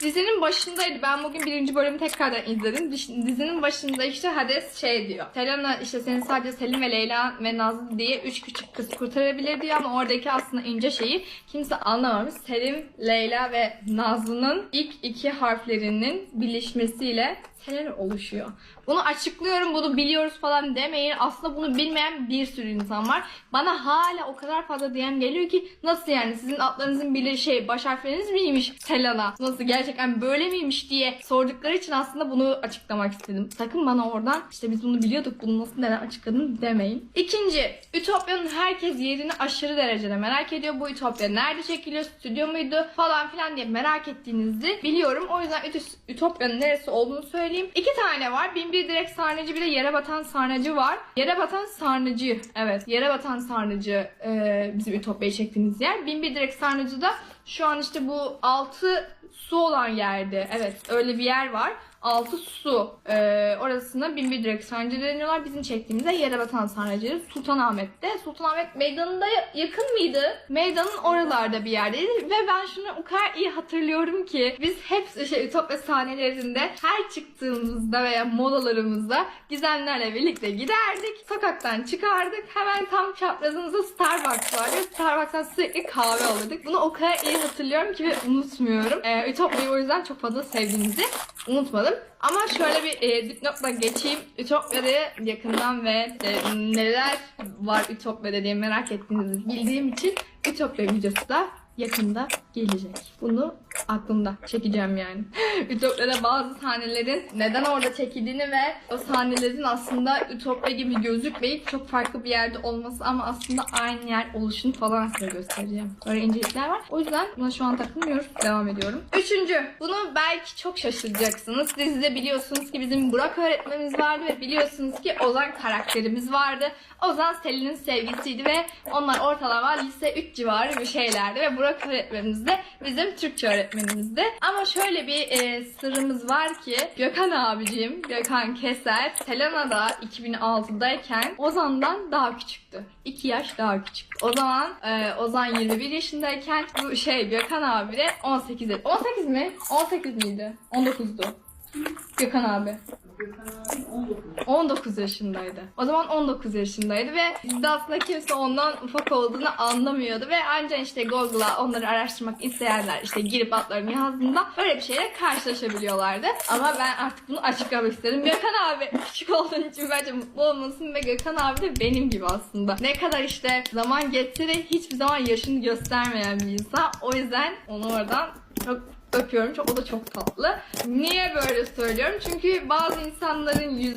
Dizinin başındaydı. Ben bugün birinci bölümü tekrardan izledim. Diz- Dizinin başında işte Hades şey diyor. Selena işte seni sadece Selim ve Leyla ve Nazlı diye üç küçük kız kurtarabilir diyor ama oradaki aslında ince şeyi kimse anlamamış. Selim, Leyla ve Nazlı'nın ilk iki harflerinin birleşmesiyle Selena oluşuyor. Bunu açıklıyorum, bunu biliyoruz falan demeyin. Aslında bunu bilmeyen bir sürü insan var. Bana hala o kadar fazla DM geliyor ki nasıl yani sizin adlarınızın bile şey baş harfleriniz miymiş Selena? Nasıl gerçekten böyle miymiş diye sordukları için aslında bunu açıklamak istedim. Sakın bana oradan işte biz bunu biliyorduk bunu nasıl neden açıkladın demeyin. İkinci, Ütopya'nın herkes yerini aşırı derecede merak ediyor. Bu Ütopya nerede çekiliyor? Stüdyo muydu? Falan filan diye merak ettiğinizi biliyorum. O yüzden Ütopya'nın neresi olduğunu söyleyeyim. İki tane var. Bin bir direkt sarnıcı bir de yere batan sarnıcı var. Yere batan sarnıcı. Evet. Yere batan sarnıcı e, bizim Ütopya'yı çektiğimiz yer. Bin bir direkt sarnıcı da şu an işte bu altı su olan yerde. Evet öyle bir yer var. Altı su. Ee, orasına bin bir direkt sarnıcı deniyorlar. Bizim çektiğimizde yere batan sarnıcı Sultanahmet'te. Sultanahmet meydanında yakın mıydı? Meydanın oralarda bir yerdeydi. Ve ben şunu o kadar iyi hatırlıyorum ki biz hep şey, Ütopya sahnelerinde her çıktığımızda veya molalarımızda gizemlerle birlikte giderdik. Sokaktan çıkardık. Hemen tam çaprazımızda Starbucks vardı. Starbucks'tan sürekli kahve alırdık. Bunu o kadar iyi hatırlıyorum ki ve unutmuyorum. Ee, Ütopya'yı o yüzden çok fazla sevdiğimizi unutmadım. Ama şöyle bir e, dipnotla geçeyim. Ütopya'da yakından ve e, neler var Ütopya'da diye merak ettiğinizi bildiğim için Ütopya videosu da yakında gelecek. Bunu aklımda çekeceğim yani. Ütopya'da bazı sahnelerin neden orada çekildiğini ve o sahnelerin aslında Ütopya gibi gözükmeyip çok farklı bir yerde olması ama aslında aynı yer oluşunu falan size göstereceğim. Böyle incelikler var. O yüzden buna şu an takılmıyoruz. Devam ediyorum. Üçüncü. Bunu belki çok şaşıracaksınız. Siz de biliyorsunuz ki bizim Burak öğretmenimiz vardı ve biliyorsunuz ki Ozan karakterimiz vardı. Ozan Selin'in sevgisiydi ve onlar ortalama lise 3 civarı bir şeylerdi ve Burak öğretmenimiz de bizim Türkçe öğretmenimizdi. Ama şöyle bir e, sırrımız var ki Gökhan abicim, Gökhan Keser, Selena'da 2006'dayken Ozan'dan daha küçüktü. 2 yaş daha küçük. O zaman e, Ozan 21 yaşındayken bu şey Gökhan abi de 18 yaş- 18 mi? 18 miydi? 19'du. Gökhan abi. 19 yaşındaydı. O zaman 19 yaşındaydı ve bizde aslında kimse ondan ufak olduğunu anlamıyordu ve ancak işte Google'a onları araştırmak isteyenler işte girip adlarını yazdığında böyle bir şeyle karşılaşabiliyorlardı. Ama ben artık bunu açıklamak istedim. Gökhan abi küçük olduğun için bence mutlu olmasın ve Gökhan abi de benim gibi aslında. Ne kadar işte zaman geçse de hiçbir zaman yaşını göstermeyen bir insan. O yüzden onu oradan çok öpüyorum. O da çok tatlı. Niye böyle söylüyorum? Çünkü bazı insanların yüz